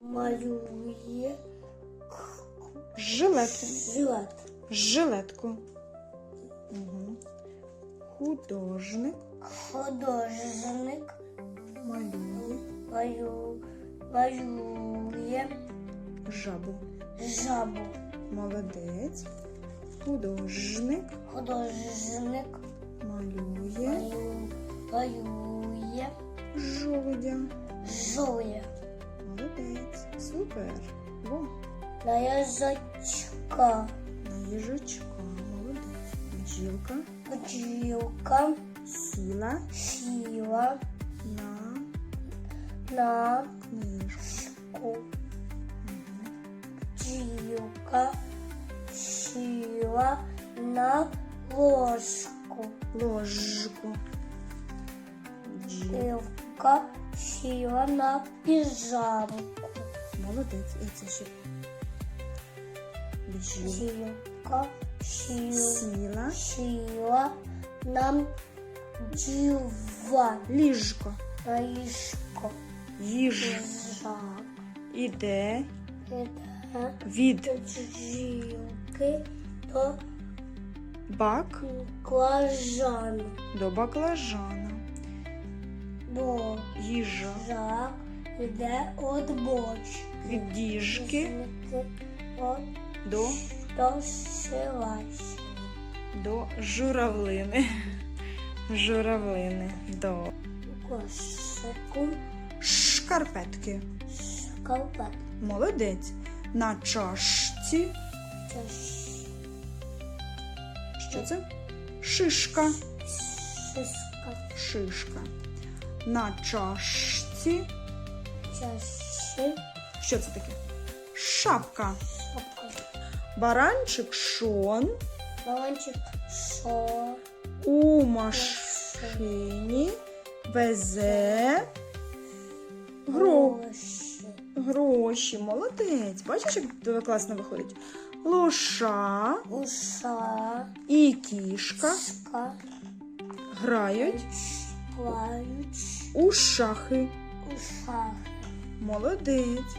малює Жилет. жилет. Жилетку. Угу. Художник Художник малює малю, малює жабу. жабу. Молодець. Художник Художник малює малю, малює жолудя. жує. Молодець. Супер. Во. На язичка. На їжачка. Молодець. Бджілка Бджілка сіла сіла на на книжку. Бджілка сіла на ложку. Ложку. Бджіл. Івка сіла на піжамку. Молодець. І це ще. Бджіл. Сіла, Сіла. на диван. Ліжко. Ліжко. Їж. Іде Іде від бджілки до бак до баклажана. Бо Їжа. жак іде від бочки. Від діжки до, до до журавлини. Журавлини. До Кошику шкарпетки. шкалпет. Молодець. На чашці. Це Що це? Шишка. шишка. Шишка. На чашці. Чаши Що це таке? Шапка. шапка. Баранчик шон Баланчик шо. у машині везе. Гроші. гроші. Молодець. Бачиш, як тебе класно виходить? Лоша Уша. і кішка Ска. грають Плають. у шахи. Уша. Молодець.